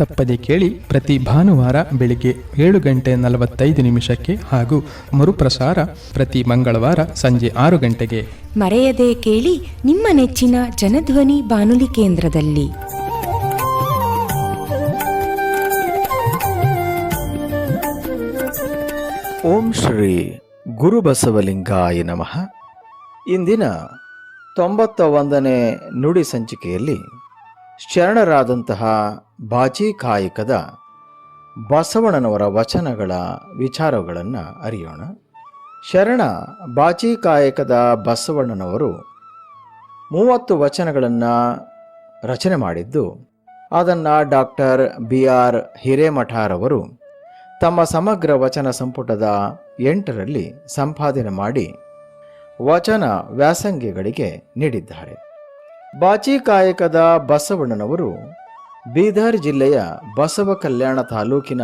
ತಪ್ಪದೆ ಕೇಳಿ ಪ್ರತಿ ಭಾನುವಾರ ಬೆಳಿಗ್ಗೆ ಏಳು ಗಂಟೆ ನಲವತ್ತೈದು ನಿಮಿಷಕ್ಕೆ ಹಾಗೂ ಮರುಪ್ರಸಾರ ಪ್ರತಿ ಮಂಗಳವಾರ ಸಂಜೆ ಆರು ಗಂಟೆಗೆ. ಮರೆಯದೆ ಕೇಳಿ ನಿಮ್ಮ ನೆಚ್ಚಿನ ಜನಧ್ವನಿ ಬಾನುಲಿ ಕೇಂದ್ರದಲ್ಲಿ. ಓಂ ಶ್ರೀ ಗುರುಬಸವಲಿಂಗಾಯ ನಮಃ. ಇಂದಿನ ತೊಂಬತ್ತ ಒಂದನೇ ನುಡಿ ಸಂಚಿಕೆಯಲ್ಲಿ ಶರಣರಾದಂತಹ ಬಾಚಿ ಕಾಯಕದ ಬಸವಣ್ಣನವರ ವಚನಗಳ ವಿಚಾರಗಳನ್ನು ಅರಿಯೋಣ. ಶರಣ ಬಾಚಿ ಕಾಯಕದ ಬಸವಣ್ಣನವರು ಮೂವತ್ತು ವಚನಗಳನ್ನು ರಚನೆ ಮಾಡಿದ್ದು, ಅದನ್ನು ಡಾಕ್ಟರ್ ಬಿ ಆರ್ ಹಿರೇಮಠಾರವರು ತಮ್ಮ ಸಮಗ್ರ ವಚನ ಸಂಪುಟದ ಎಂಟರಲ್ಲಿ ಸಂಪಾದನೆ ಮಾಡಿ ವಚನ ವ್ಯಾಸಂಗಿಗಳಿಗೆ ನೀಡಿದ್ದಾರೆ. ಬಾಚಿ ಕಾಯಕದ ಬಸವಣ್ಣನವರು ಬೀದರ್ ಜಿಲ್ಲೆಯ ಬಸವ ಕಲ್ಯಾಣ ತಾಲೂಕಿನ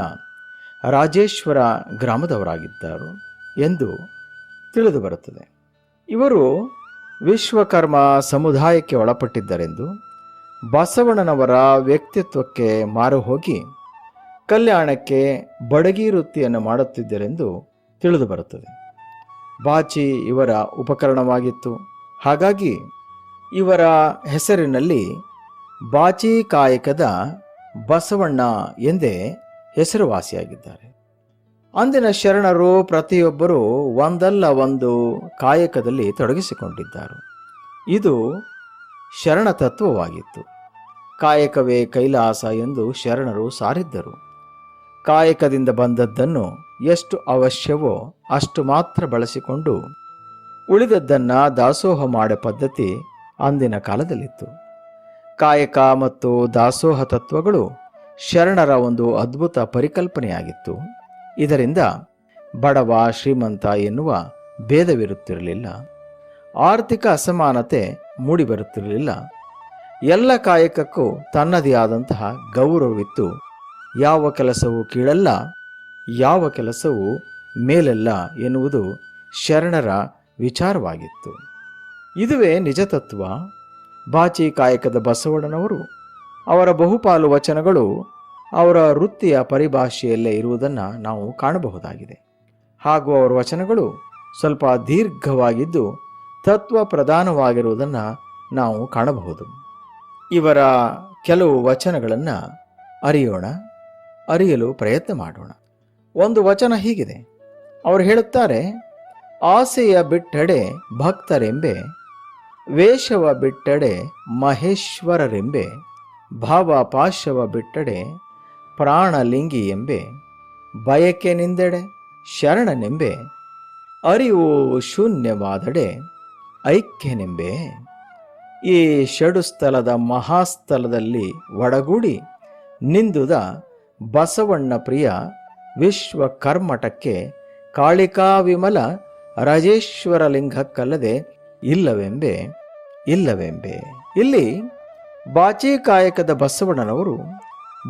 ರಾಜೇಶ್ವರ ಗ್ರಾಮದವರಾಗಿದ್ದರು ಎಂದು ತಿಳಿದು ಬರುತ್ತದೆ. ಇವರು ವಿಶ್ವಕರ್ಮ ಸಮುದಾಯಕ್ಕೆ ಒಳಪಟ್ಟಿದ್ದರೆಂದು ಬಸವಣ್ಣನವರ ವ್ಯಕ್ತಿತ್ವಕ್ಕೆ ಮಾರು ಹೋಗಿ ಕಲ್ಯಾಣಕ್ಕೆ ಬಡಗಿ ವೃತ್ತಿಯನ್ನು ಮಾಡುತ್ತಿದ್ದರೆಂದು ತಿಳಿದು ಬರುತ್ತದೆ. ಬಾಚಿ ಇವರ ಉಪಕರಣವಾಗಿತ್ತು. ಹಾಗಾಗಿ ಇವರ ಹೆಸರಿನಲ್ಲಿ ಬಾಚಿ ಕಾಯಕದ ಬಸವಣ್ಣ ಎಂದೇ ಹೆಸರುವಾಸಿಯಾಗಿದ್ದಾರೆ. ಅಂದಿನ ಶರಣರು ಪ್ರತಿಯೊಬ್ಬರೂ ಒಂದಲ್ಲ ಒಂದು ಕಾಯಕದಲ್ಲಿ ತೊಡಗಿಸಿಕೊಂಡಿದ್ದರು. ಇದು ಶರಣ ತತ್ವವಾಗಿತ್ತು. ಕಾಯಕವೇ ಕೈಲಾಸ ಎಂದು ಶರಣರು ಸಾರಿದ್ದರು. ಕಾಯಕದಿಂದ ಬಂದದ್ದನ್ನು ಎಷ್ಟು ಅವಶ್ಯವೋ ಅಷ್ಟು ಮಾತ್ರ ಬಳಸಿಕೊಂಡು ಉಳಿದದ್ದನ್ನು ದಾಸೋಹ ಮಾಡೋ ಪದ್ಧತಿ ಅಂದಿನ ಕಾಲದಲ್ಲಿತ್ತು. ಕಾಯಕ ಮತ್ತು ದಾಸೋಹ ತತ್ವಗಳು ಶರಣರ ಒಂದು ಅದ್ಭುತ ಪರಿಕಲ್ಪನೆಯಾಗಿತ್ತು. ಇದರಿಂದ ಬಡವ ಶ್ರೀಮಂತ ಎನ್ನುವ ಭೇದವಿರುತ್ತಿರಲಿಲ್ಲ. ಆರ್ಥಿಕ ಅಸಮಾನತೆ ಮೂಡಿಬರುತ್ತಿರಲಿಲ್ಲ. ಎಲ್ಲ ಕಾಯಕಕ್ಕೂ ತನ್ನದೇ ಆದಂತಹ ಗೌರವವಿತ್ತು. ಯಾವ ಕೆಲಸವೂ ಕೀಳಲ್ಲ, ಯಾವ ಕೆಲಸವು ಮೇಲಲ್ಲ ಎನ್ನುವುದು ಶರಣರ ವಿಚಾರವಾಗಿತ್ತು. ಇದುವೇ ನಿಜ ತತ್ವ ಬಾಚಿ ಕಾಯಕದ ಬಸವಣ್ಣನವರು, ಅವರ ಬಹುಪಾಲು ವಚನಗಳು ಅವರ ವೃತ್ತಿಯ ಪರಿಭಾಷೆಯಲ್ಲೇ ಇರುವುದನ್ನು ನಾವು ಕಾಣಬಹುದಾಗಿದೆ. ಹಾಗೂ ಅವರ ವಚನಗಳು ಸ್ವಲ್ಪ ದೀರ್ಘವಾಗಿದ್ದು ತತ್ವ ಪ್ರಧಾನವಾಗಿರುವುದನ್ನು ನಾವು ಕಾಣಬಹುದು. ಇವರ ಕೆಲವು ವಚನಗಳನ್ನು ಅರಿಯೋಣ, ಅರಿಯಲು ಪ್ರಯತ್ನ ಮಾಡೋಣ. ಒಂದು ವಚನ ಹೀಗಿದೆ. ಅವರು ಹೇಳುತ್ತಾರೆ, ಆಸೆಯ ಬಿಟ್ಟಡೆ ಭಕ್ತರೆಂಬೆ ವೇಷವ ಬಿಟ್ಟಡೆ ಮಹೇಶ್ವರರೆಂಬೆ ಭಾವ ಪಾಶವ ಬಿಟ್ಟಡೆ ಪ್ರಾಣಲಿಂಗಿ ಎಂಬೆ, ಬಯಕೆ ನಿಂದೆಡೆ ಶರಣನೆಂಬೆ, ಅರಿವು ಶೂನ್ಯವಾದಡೆ ಐಕ್ಯನೆಂಬೆ. ಈ ಷಡುಸ್ಥಲದ ಮಹಾಸ್ಥಲದಲ್ಲಿ ಒಡಗೂಡಿ ನಿಂದುದ ಬಸವಣ್ಣ ಪ್ರಿಯ ವಿಶ್ವಕರ್ಮಠಕ್ಕೆ ಕಾಳಿಕಾ ವಿಮಲ ರಾಜೇಶ್ವರ ಲಿಂಗಕ್ಕಲ್ಲದೆ ಇಲ್ಲವೆಂಬೆ ಇಲ್ಲವೆಂಬೆ. ಇಲ್ಲಿ ಬಾಚಿ ಕಾಯಕದ ಬಸವಣ್ಣನವರು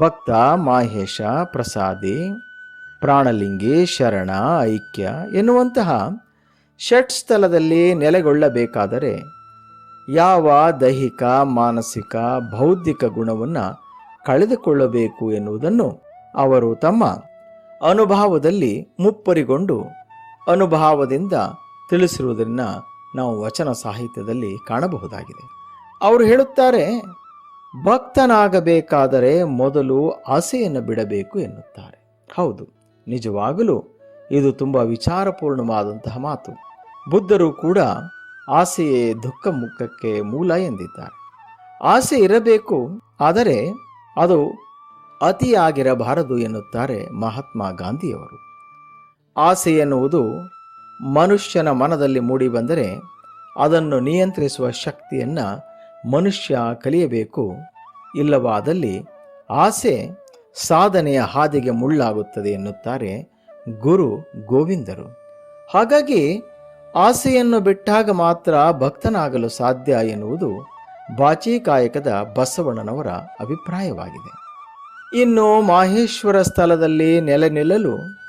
ಭಕ್ತ ಮಾಹೇಶ ಪ್ರಸಾದಿ, ಪ್ರಾಣಲಿಂಗಿ ಶರಣ ಐಕ್ಯ ಎನ್ನುವಂತಹ ಷಟ್ ಸ್ಥಳದಲ್ಲಿ ನೆಲೆಗೊಳ್ಳಬೇಕಾದರೆ ಯಾವ ದೈಹಿಕ, ಮಾನಸಿಕ, ಬೌದ್ಧಿಕ ಗುಣವನ್ನು ಕಳೆದುಕೊಳ್ಳಬೇಕು ಎನ್ನುವುದನ್ನು ಅವರು ತಮ್ಮ ಅನುಭವದಲ್ಲಿ ಮುಪ್ಪರಿಗೊಂಡು ಅನುಭವದಿಂದ ತಿಳಿಸಿರುವುದನ್ನು ನಾವು ವಚನ ಸಾಹಿತ್ಯದಲ್ಲಿ ಕಾಣಬಹುದಾಗಿದೆ. ಅವರು ಹೇಳುತ್ತಾರೆ, ಭಕ್ತನಾಗಬೇಕಾದರೆ ಮೊದಲು ಆಸೆಯನ್ನು ಬಿಡಬೇಕು ಎನ್ನುತ್ತಾರೆ. ಹೌದು, ನಿಜವಾಗಲೂ ಇದು ತುಂಬ ವಿಚಾರಪೂರ್ಣವಾದಂತಹ ಮಾತು. ಬುದ್ಧರು ಕೂಡ ಆಸೆಯೇ ದುಃಖ ಮುಖಕ್ಕೆ ಮೂಲ ಎಂದಿದ್ದಾರೆ. ಆಸೆ ಇರಬೇಕು, ಆದರೆ ಅದು ಅತಿಯಾಗಿರಬಾರದು ಎನ್ನುತ್ತಾರೆ ಮಹಾತ್ಮ ಗಾಂಧಿಯವರು. ಆಸೆ ಎನ್ನುವುದು ಮನುಷ್ಯನ ಮನದಲ್ಲಿ ಮೂಡಿಬಂದರೆ ಅದನ್ನು ನಿಯಂತ್ರಿಸುವ ಶಕ್ತಿಯನ್ನು ಮನುಷ್ಯ ಕಲಿಯಬೇಕು. ಇಲ್ಲವಾದಲ್ಲಿ ಆಸೆ ಸಾಧನೆಯ ಹಾದಿಗೆ ಮುಳ್ಳಾಗುತ್ತದೆ ಎನ್ನುತ್ತಾರೆ ಗುರು ಗೋವಿಂದರು. ಹಾಗಾಗಿ ಆಸೆಯನ್ನು ಬಿಟ್ಟಾಗ ಮಾತ್ರ ಭಕ್ತನಾಗಲು ಸಾಧ್ಯ ಎನ್ನುವುದು ಬಾಚಿಕಾಯಕದ ಬಸವಣ್ಣನವರ ಅಭಿಪ್ರಾಯವಾಗಿದೆ. ಇನ್ನು ಮಾಹೇಶ್ವರ ಸ್ಥಳದಲ್ಲಿ ನೆಲೆ ನಿಲ್ಲಲು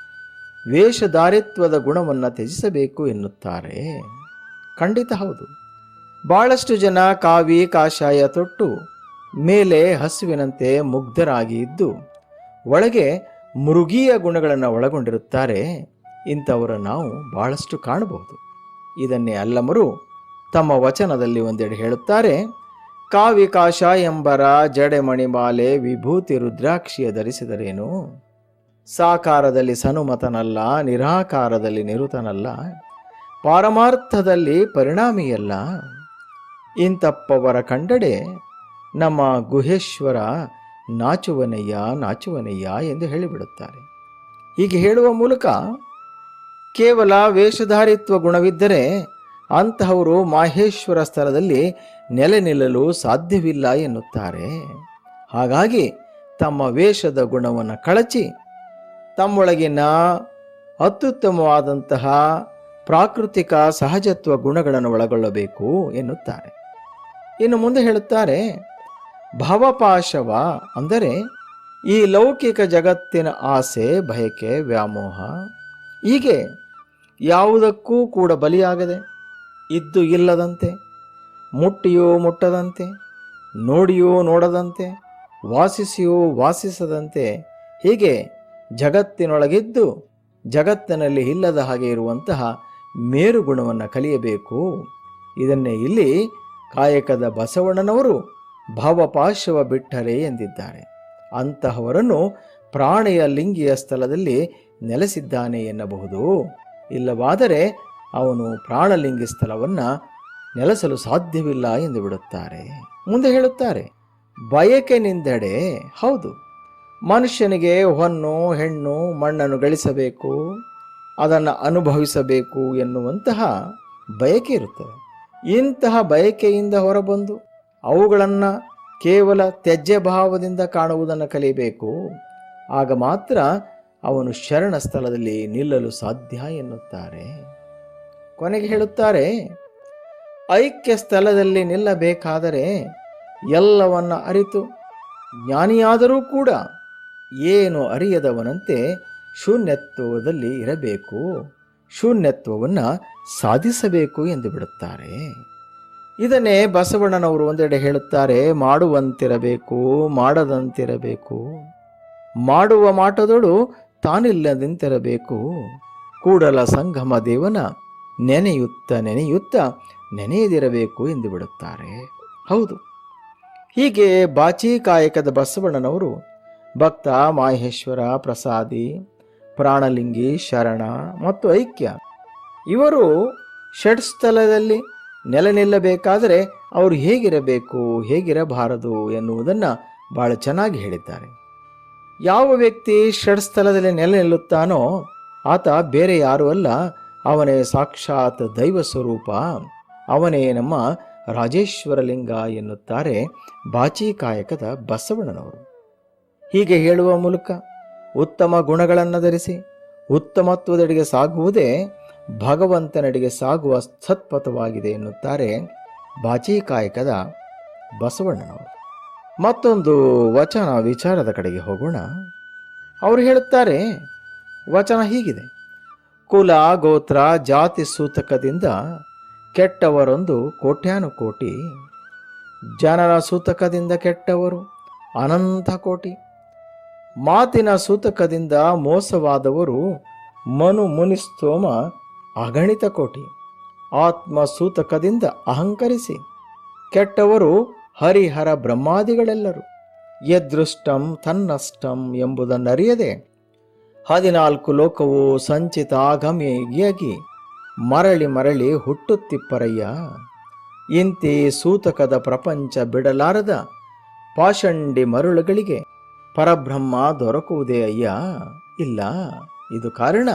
ವೇಷಧಾರಿತ್ವದ ಗುಣವನ್ನು ತ್ಯಜಿಸಬೇಕು ಎನ್ನುತ್ತಾರೆ. ಖಂಡಿತ ಹೌದು. ಬಹಳಷ್ಟು ಜನ ಕಾವಿ, ಕಾಷಾಯ ತೊಟ್ಟು ಮೇಲೆ ಹಸುವಿನಂತೆ ಮುಗ್ಧರಾಗಿ ಇದ್ದು, ಒಳಗೆ ಮೃಗೀಯ ಗುಣಗಳನ್ನು ಒಳಗೊಂಡಿರುತ್ತಾರೆ. ಇಂಥವರ ನಾವು ಬಹಳಷ್ಟು ಕಾಣಬಹುದು. ಇದನ್ನೇ ಅಲ್ಲಮರು ತಮ್ಮ ವಚನದಲ್ಲಿ ಒಂದೆಡೆ ಹೇಳುತ್ತಾರೆ. ಕಾವಿ ಕಾಶ ಎಂಬರ ಜಡೆಮಣಿಮಾಲೆ ವಿಭೂತಿ ರುದ್ರಾಕ್ಷಿಯ ಧರಿಸಿದರೇನು? ಸಾಕಾರದಲ್ಲಿ ಸನುಮತನಲ್ಲ, ನಿರಾಕಾರದಲ್ಲಿ ನಿರುತನಲ್ಲ, ಪಾರಮಾರ್ಥದಲ್ಲಿ ಪರಿಣಾಮಿಯಲ್ಲ. ಇಂತಪ್ಪವರ ಕಂಡಡೆ ನಮ್ಮ ಗುಹೇಶ್ವರ ನಾಚುವನಯ್ಯ ನಾಚುವನಯ್ಯ ಎಂದು ಹೇಳಿಬಿಡುತ್ತಾರೆ. ಹೀಗೆ ಹೇಳುವ ಮೂಲಕ ಕೇವಲ ವೇಷಧಾರಿತ್ವ ಗುಣವಿದ್ದರೆ ಅಂತಹವರು ಮಾಹೇಶ್ವರ ಸ್ಥಳದಲ್ಲಿ ನೆಲೆ ನಿಲ್ಲಲು ಸಾಧ್ಯವಿಲ್ಲ ಎನ್ನುತ್ತಾರೆ. ಹಾಗಾಗಿ ತಮ್ಮ ವೇಷದ ಗುಣವನ್ನು ಕಳಚಿ ತಮ್ಮೊಳಗಿನ ಅತ್ಯುತ್ತಮವಾದಂತಹ ಪ್ರಾಕೃತಿಕ ಸಹಜತ್ವ ಗುಣಗಳನ್ನು ಒಳಗೊಳ್ಳಬೇಕು ಎನ್ನುತ್ತಾರೆ. ಇನ್ನು ಮುಂದೆ ಹೇಳುತ್ತಾರೆ, ಭವಪಾಶವ ಅಂದರೆ ಈ ಲೌಕಿಕ ಜಗತ್ತಿನ ಆಸೆ, ಬಯಕೆ, ವ್ಯಾಮೋಹ ಹೀಗೆ ಯಾವುದಕ್ಕೂ ಕೂಡ ಬಲಿಯಾಗದೆ, ಇದ್ದು ಇಲ್ಲದಂತೆ, ಮುಟ್ಟಿಯೋ ಮುಟ್ಟದಂತೆ, ನೋಡಿಯೋ ನೋಡದಂತೆ, ವಾಸಿಸಿಯೋ ವಾಸಿಸದಂತೆ ಹೀಗೆ ಜಗತ್ತಿನೊಳಗಿದ್ದು ಜಗತ್ತಿನಲ್ಲಿ ಇಲ್ಲದ ಹಾಗೆ ಇರುವಂತಹ ಮೇರುಗುಣವನ್ನು ಕಲಿಯಬೇಕು. ಇದನ್ನೇ ಇಲ್ಲಿ ಕಾಯಕದ ಬಸವಣ್ಣನವರು ಭಾವಪಾಶವ ಬಿಟ್ಟರೆ ಎಂದಿದ್ದಾರೆ. ಅಂತಹವರನ್ನು ಪ್ರಾಣಿಯ ಲಿಂಗಿಯ ಸ್ಥಳದಲ್ಲಿ ನೆಲೆಸಿದ್ದಾನೆ ಎನ್ನಬಹುದು. ಇಲ್ಲವಾದರೆ ಅವನು ಪ್ರಾಣಲಿಂಗಿ ಸ್ಥಳವನ್ನು ನೆಲೆಸಲು ಸಾಧ್ಯವಿಲ್ಲ ಎಂದು ಬಿಡುತ್ತಾರೆ. ಮುಂದೆ ಹೇಳುತ್ತಾರೆ, ಬಯಕೆನಿಂದೆಡೆ, ಹೌದು. ಮನುಷ್ಯನಿಗೆ ಹೊನ್ನು, ಹೆಣ್ಣು, ಮಣ್ಣನ್ನು ಗಳಿಸಬೇಕು, ಅದನ್ನು ಅನುಭವಿಸಬೇಕು ಎನ್ನುವಂತಹ ಬಯಕೆ ಇರುತ್ತದೆ. ಇಂತಹ ಬಯಕೆಯಿಂದ ಹೊರಬಂದು ಅವುಗಳನ್ನು ಕೇವಲ ತ್ಯಜ್ಯ ಭಾವದಿಂದ ಕಾಣುವುದನ್ನು ಕಲಿಯಬೇಕು. ಆಗ ಮಾತ್ರ ಅವನು ಶರಣ ಸ್ಥಳದಲ್ಲಿ ನಿಲ್ಲಲು ಸಾಧ್ಯ ಎನ್ನುತ್ತಾರೆ. ಕೊನೆಗೆ ಹೇಳುತ್ತಾರೆ, ಐಕ್ಯ ಸ್ಥಳದಲ್ಲಿ ನಿಲ್ಲಬೇಕಾದರೆ ಎಲ್ಲವನ್ನ ಅರಿತು ಜ್ಞಾನಿಯಾದರೂ ಕೂಡ ಏನು ಅರಿಯದವನಂತೆ ಶೂನ್ಯತ್ವದಲ್ಲಿ ಇರಬೇಕು. ಶೂನ್ಯತ್ವವನ್ನು ಸಾಧಿಸಬೇಕು ಎಂದು ಬಿಡುತ್ತಾರೆ. ಇದನ್ನೇ ಬಸವಣ್ಣನವರು ಒಂದೆಡೆ ಹೇಳುತ್ತಾರೆ, ಮಾಡುವಂತಿರಬೇಕು, ಮಾಡದಂತಿರಬೇಕು. ಮಾಡುವ ಮಾಟದಳು ತಾನಿಲ್ಲದಂತಿರಬೇಕು. ಕೂಡಲ ಸಂಗಮ ದೇವನ ನೆನೆಯುತ್ತ ನೆನೆಯುತ್ತ ನೆನೆಯದಿರಬೇಕು ಎಂದು ಬಿಡುತ್ತಾರೆ. ಹೌದು. ಹೀಗೆ ಬಾಚಿ ಕಾಯಕದ ಬಸವಣ್ಣನವರು ಭಕ್ತ, ಮಾಹೇಶ್ವರ, ಪ್ರಸಾದಿ, ಪ್ರಾಣಲಿಂಗಿ, ಶರಣ ಮತ್ತು ಐಕ್ಯ. ಇವರು ಷಡ್ಸ್ಥಳದಲ್ಲಿ ನೆಲೆ ನಿಲ್ಲಬೇಕಾದರೆ ಅವರು ಹೇಗಿರಬೇಕು, ಹೇಗಿರಬಾರದು ಎನ್ನುವುದನ್ನು ಬಹಳ ಚೆನ್ನಾಗಿ ಹೇಳಿದ್ದಾರೆ. ಯಾವ ವ್ಯಕ್ತಿ ಷಡ್ಸ್ಥಳದಲ್ಲಿ ನೆಲೆ ನಿಲ್ಲುತ್ತಾನೋ ಆತ ಬೇರೆ ಯಾರೂ ಅಲ್ಲ, ಅವನೇ ಸಾಕ್ಷಾತ್ ದೈವ ಸ್ವರೂಪ, ಅವನೇ ನಮ್ಮ ರಾಜೇಶ್ವರಲಿಂಗ ಎನ್ನುತ್ತಾರೆ ಬಾಚೀಕಾಯಕದ ಬಸವಣ್ಣನವರು. ಹೀಗೆ ಹೇಳುವ ಮೂಲಕ ಉತ್ತಮ ಗುಣಗಳನ್ನು ಧರಿಸಿ ಉತ್ತಮತ್ವದೆಡೆಗೆ ಸಾಗುವುದೇ ಭಗವಂತನೆಡೆಗೆ ಸಾಗುವ ಸತ್ಪಥವಾಗಿದೆ ಎನ್ನುತ್ತಾರೆ ಬಾಚಿಕಾಯಕದ ಬಸವಣ್ಣನವರು. ಮತ್ತೊಂದು ವಚನ ವಿಚಾರದ ಕಡೆಗೆ ಹೋಗೋಣ. ಅವರು ಹೇಳುತ್ತಾರೆ, ವಚನ ಹೀಗಿದೆ. ಕುಲ ಗೋತ್ರ ಜಾತಿ ಸೂತಕದಿಂದ ಕೆಟ್ಟವರೊಂದು ಕೋಟ್ಯಾನುಕೋಟಿ, ಜನರ ಸೂತಕದಿಂದ ಕೆಟ್ಟವರು ಅನಂತ ಕೋಟಿ ಮಾತಿನ ಸೂತಕದಿಂದ ಮೋಸವಾದವರು ಮನು ಮುನಿಸ್ತೋಮ ಅಗಣಿತ ಕೋಟಿ. ಆತ್ಮ ಸೂತಕದಿಂದ ಅಹಂಕರಿಸಿ. ಕೆಟ್ಟವರು ಹರಿಹರ ಬ್ರಹ್ಮಾದಿಗಳೆಲ್ಲರು. ಯದೃಷ್ಟಂ ತನ್ನಷ್ಟಂ ಎಂಬುದನ್ನರಿಯದೆ. ಹದಿನಾಲ್ಕು ಲೋಕವು ಸಂಚಿತ ಆಗಮಿಯಾಗಿ ಮರಳಿ ಮರಳಿ ಹುಟ್ಟುತ್ತಿಪ್ಪರಯ್ಯ. ಇಂತಿ ಸೂತಕದ ಪ್ರಪಂಚ ಬಿಡಲಾರದ ಪಾಷಂಡಿ ಮರುಳುಗಳಿಗೆ ಪರಬ್ರಹ್ಮ ದೊರಕುವುದೇ ಅಯ್ಯ. ಇಲ್ಲ, ಇದು ಕಾರಣ.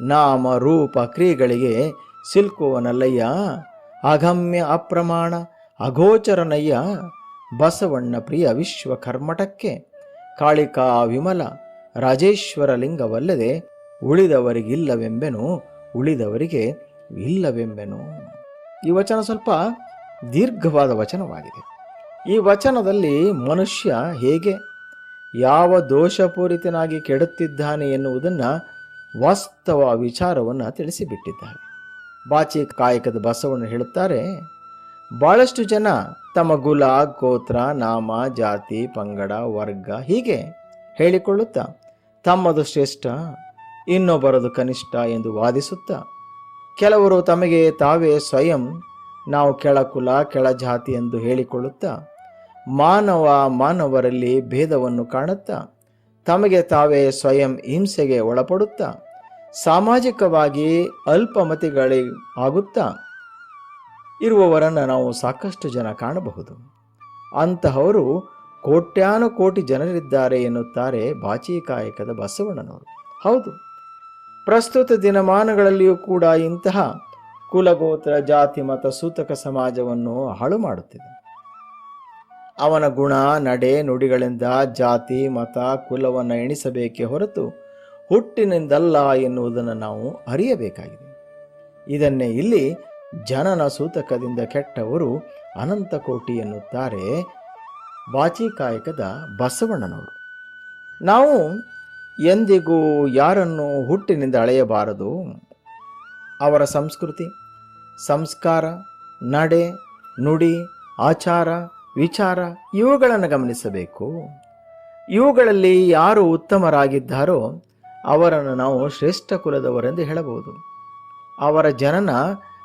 ನಾಮ ರೂಪ ಕ್ರಿಯೆಗಳಿಗೆ ಸಿಲ್ಕುವನಲ್ಲಯ್ಯ. ಅಗಮ್ಯ ಅಪ್ರಮಾಣ, ಅಗೋಚರನಯ್ಯ. ಬಸವಣ್ಣ ಪ್ರಿಯ ವಿಶ್ವ ಕರ್ಮಟಕ್ಕೆ ಕಾಳಿಕಾ ವಿಮಲ, ರಾಜೇಶ್ವರ ಲಿಂಗವಲ್ಲದೆ ಉಳಿದವರಿಗಿಲ್ಲವೆಂಬೆನು, ಉಳಿದವರಿಗೆ ಇಲ್ಲವೆಂಬೆನು. ಈ ವಚನ ಸ್ವಲ್ಪ ದೀರ್ಘವಾದ ವಚನವಾಗಿದೆ. ಈ ವಚನದಲ್ಲಿ ಮನುಷ್ಯ ಹೇಗೆ ಯಾವ ದೋಷಪೂರಿತನಾಗಿ ಕೆಡುತ್ತಿದ್ದಾನೆ ಎನ್ನುವುದನ್ನು ವಾಸ್ತವ ವಿಚಾರವನ್ನು ತಿಳಿಸಿಬಿಟ್ಟಿದ್ದಾರೆ. ಬಾಚಿ ಕಾಯಕದ ಬಸವಣ್ಣ ಹೇಳುತ್ತಾರೆ ಬಹಳಷ್ಟು ಜನ ತಮ್ಮ ಗುಲ, ಗೋತ್ರ, ನಾಮ, ಜಾತಿ, ಪಂಗಡ, ವರ್ಗ ಹೀಗೆ ಹೇಳಿಕೊಳ್ಳುತ್ತಾ, ತಮ್ಮದು ಶ್ರೇಷ್ಠ, ಇನ್ನೊಬ್ಬರದು ಕನಿಷ್ಠ ಎಂದು ವಾದಿಸುತ್ತಾ, ಕೆಲವರು ತಮಗೆ ತಾವೇ ಸ್ವಯಂ ನಾವು ಕೆಳ ಕುಲ, ಕೆಳ ಜಾತಿ ಎಂದು ಹೇಳಿಕೊಳ್ಳುತ್ತಾ ಮಾನವ ಮಾನವರಲ್ಲಿ ಭೇದವನ್ನು ಕಾಣುತ್ತಾ, ತಮಗೆ ತಾವೇ ಸ್ವಯಂ ಹಿಂಸೆಗೆ ಒಳಪಡುತ್ತಾ, ಸಾಮಾಜಿಕವಾಗಿ ಅಲ್ಪಮತಿಗಳಿ ಆಗುತ್ತಾ ಇರುವವರನ್ನು ನಾವು ಸಾಕಷ್ಟು ಜನ ಕಾಣಬಹುದು. ಅಂತಹವರು ಕೋಟ್ಯಾನು ಕೋಟಿ ಜನರಿದ್ದಾರೆ ಎನ್ನುತ್ತಾರೆ ಬಾಚಿಕಾಯಕದ ಬಸವಣ್ಣನವರು. ಹೌದು, ಪ್ರಸ್ತುತ ದಿನಮಾನಗಳಲ್ಲಿಯೂ ಕೂಡ ಇಂತಹ ಕುಲಗೋತ್ರ, ಜಾತಿ, ಮತ, ಸೂತಕ ಸಮಾಜವನ್ನು ಹಾಳು ಮಾಡುತ್ತಿದೆ. ಅವನ ಗುಣ, ನಡೆ, ನುಡಿಗಳಿಂದ ಜಾತಿ, ಮತ, ಕುಲವನ್ನು ಎಣಿಸಬೇಕೇ ಹೊರತು ಹುಟ್ಟಿನಿಂದಲ್ಲ ಎನ್ನುವುದನ್ನು ನಾವು ಅರಿಯಬೇಕಾಗಿದೆ. ಇದನ್ನೇ ಇಲ್ಲಿ ಜನನ ಸೂತಕದಿಂದ ಕೆಟ್ಟವರು ಅನಂತ ಕೋಟಿ ಎನ್ನುತ್ತಾರೆ ಬಾಚಿಕಾಯಕದ ಬಸವಣ್ಣನವರು. ನಾವು ಎಂದಿಗೂ ಯಾರನ್ನು ಹುಟ್ಟಿನಿಂದ ಅಳೆಯಬಾರದು? ಅವರ ಸಂಸ್ಕೃತಿ, ಸಂಸ್ಕಾರ, ನಡೆ, ನುಡಿ, ಆಚಾರ ವಿಚಾರ ಇವುಗಳನ್ನು ಗಮನಿಸಬೇಕು. ಇವುಗಳಲ್ಲಿ ಯಾರು ಉತ್ತಮರಾಗಿದ್ದಾರೋ ಅವರನ್ನು ನಾವು ಶ್ರೇಷ್ಠ ಕುಲದವರೆಂದು ಹೇಳಬಹುದು. ಅವರ ಜನನ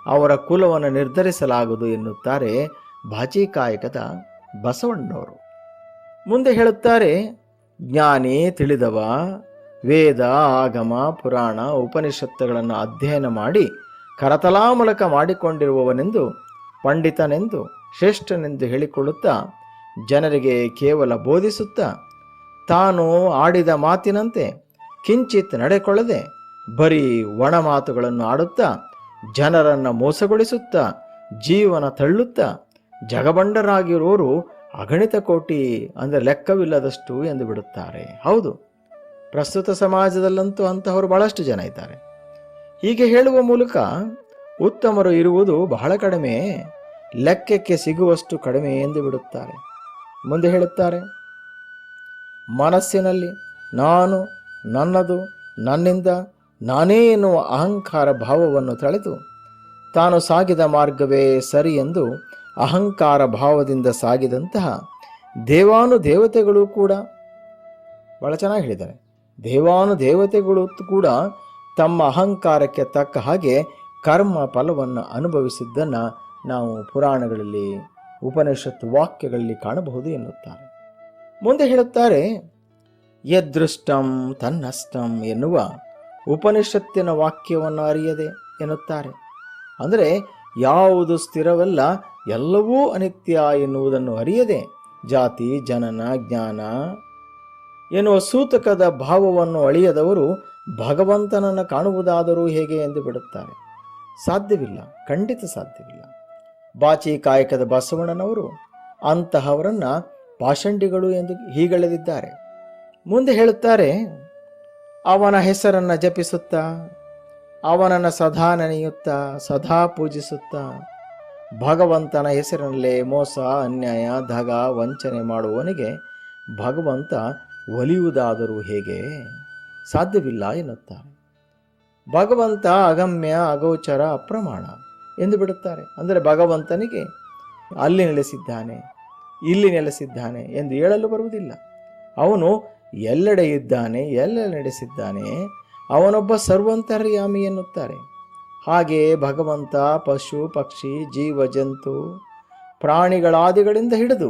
ಅವರ ಕುಲವನ್ನು ನಿರ್ಧರಿಸಲಾಗದು ಎನ್ನುತ್ತಾರೆ ಬಾಚಿಕಾಯಕದ ಬಸವಣ್ಣವರು. ಮುಂದೆ ಹೇಳುತ್ತಾರೆ, ಜ್ಞಾನಿ ತಿಳಿದವ, ವೇದ, ಆಗಮ, ಪುರಾಣ, ಉಪನಿಷತ್ತುಗಳನ್ನು ಅಧ್ಯಯನ ಮಾಡಿ ಕರತಲಾ ಮೂಲಕ ಮಾಡಿಕೊಂಡಿರುವವನೆಂದು, ಪಂಡಿತನೆಂದು ಶ್ರೇಷ್ಠನೆಂದು ಹೇಳಿಕೊಳ್ಳುತ್ತಾ ಜನರಿಗೆ ಕೇವಲ ಬೋಧಿಸುತ್ತಾ ತಾನು ಆಡಿದ ಮಾತಿನಂತೆ ಕಿಂಚಿತ್ ನಡೆಕೊಳ್ಳದೆ ಬರೀ ಒಣ ಮಾತುಗಳನ್ನು ಆಡುತ್ತಾ ಜನರನ್ನು ಮೋಸಗೊಳಿಸುತ್ತಾ ಜೀವನ ತಳ್ಳುತ್ತಾ ಜಗಬಂಡರಾಗಿರೋರು ಅಗಣಿತ ಕೋಟಿ ಅಂದರೆ ಲೆಕ್ಕವಿಲ್ಲದಷ್ಟು ಎಂದು ಬಿಡುತ್ತಾರೆ. ಹೌದು, ಪ್ರಸ್ತುತ ಸಮಾಜದಲ್ಲಂತೂ ಅಂತಹವರು ಬಹಳಷ್ಟು ಜನ ಇದ್ದಾರೆ. ಹೀಗೆ ಹೇಳುವ ಮೂಲಕ ಉತ್ತಮರು ಇರುವುದು ಬಹಳ ಕಡಿಮೆ. ಲೆಕ್ಕಕ್ಕೆ ಸಿಗುವಷ್ಟು ಕಡಿಮೆ ಎಂದು ಬಿಡುತ್ತಾರೆ. ಮುಂದೆ ಹೇಳುತ್ತಾರೆ, ಮನಸ್ಸಿನಲ್ಲಿ ನಾನು ನನ್ನದು, ನನ್ನಿಂದ ನಾನೇ ಎನ್ನುವ ಅಹಂಕಾರ ಭಾವವನ್ನು ತಳೆದು ತಾನು ಸಾಗಿದ ಮಾರ್ಗವೇ ಸರಿ ಎಂದು ಅಹಂಕಾರ ಭಾವದಿಂದ ಸಾಗಿದಂತಹ ದೇವಾನು ದೇವತೆಗಳು ಕೂಡ ಭಾಳ ಚೆನ್ನಾಗಿ ಹೇಳಿದ್ದಾರೆ. ದೇವಾನು ದೇವತೆಗಳು ಕೂಡ ತಮ್ಮ ಅಹಂಕಾರಕ್ಕೆ ತಕ್ಕ ಹಾಗೆ ಕರ್ಮ ಫಲವನ್ನು ಅನುಭವಿಸಿದ್ದನ್ನು ನಾವು ಪುರಾಣಗಳಲ್ಲಿ ಉಪನಿಷತ್ ವಾಕ್ಯಗಳಲ್ಲಿ ಕಾಣಬಹುದು ಎನ್ನುತ್ತಾರೆ. ಮುಂದೆ ಹೇಳುತ್ತಾರೆ, ಯದೃಷ್ಟಂ ತನ್ನಷ್ಟಂ ಎನ್ನುವ ಉಪನಿಷತ್ತಿನ ವಾಕ್ಯವನ್ನು ಅರಿಯದೆ ಎನ್ನುತ್ತಾರೆ. ಅಂದರೆ ಯಾವುದು ಸ್ಥಿರವಲ್ಲ, ಎಲ್ಲವೂ ಅನಿತ್ಯ ಎನ್ನುವುದನ್ನು ಅರಿಯದೆ ಜಾತಿ, ಜನನ, ಜ್ಞಾನ ಎನ್ನುವ ಸೂತಕದ ಭಾವವನ್ನು ಅಳಿಯದವರು ಭಗವಂತನನ್ನು ಕಾಣುವುದಾದರೂ ಹೇಗೆ ಎಂದು ಬಿಡುತ್ತಾರೆ. ಸಾಧ್ಯವಿಲ್ಲ, ಖಂಡಿತ ಸಾಧ್ಯವಿಲ್ಲ. ಬಾಚಿ ಕಾಯಕದ ಬಸವಣ್ಣನವರು ಅಂತಹವರನ್ನ ಪಾಷಂಡಿಗಳು ಎಂದು ಹೀಗೆಳೆದಿದ್ದಾರೆ. ಮುಂದೆ ಹೇಳುತ್ತಾರೆ, ಅವನ ಹೆಸರನ್ನು ಜಪಿಸುತ್ತಾ, ಅವನನ್ನು ಸದಾ ನೆನೆಯುತ್ತಾ, ಸದಾ ಪೂಜಿಸುತ್ತಾ, ಭಗವಂತನ ಹೆಸರಿನಲ್ಲೇ ಮೋಸ, ಅನ್ಯಾಯ, ಧಗ, ವಂಚನೆ ಮಾಡುವವನಿಗೆ ಭಗವಂತ ಒಲಿಯುವುದಾದರೂ ಹೇಗೆ? ಸಾಧ್ಯವಿಲ್ಲ ಎನ್ನುತ್ತ ಭಗವಂತ ಅಗಮ್ಯ, ಅಗೋಚರ, ಅಪ್ರಮಾಣ. ಎಂದು ಬಿಡುತ್ತಾರೆ. ಅಂದರೆ ಭಗವಂತನಿಗೆ ಅಲ್ಲಿ ನೆಲೆಸಿದ್ದಾನೆ, ಇಲ್ಲಿ ನೆಲೆಸಿದ್ದಾನೆ ಎಂದು ಹೇಳಲು ಬರುವುದಿಲ್ಲ. ಅವನು ಎಲ್ಲೆಡೆ ಇದ್ದಾನೆ ಎಲ್ಲೆಡೆ ನಡೆಸಿದ್ದಾನೆ ಅವನೊಬ್ಬ ಸರ್ವಂತರ್ಯಾಮಿ ಎನ್ನುತ್ತಾರೆ. ಹಾಗೆಯೇ ಭಗವಂತ, ಪಶು, ಪಕ್ಷಿ, ಜೀವ, ಜಂತು ಪ್ರಾಣಿಗಳಾದಿಗಳಿಂದ ಹಿಡಿದು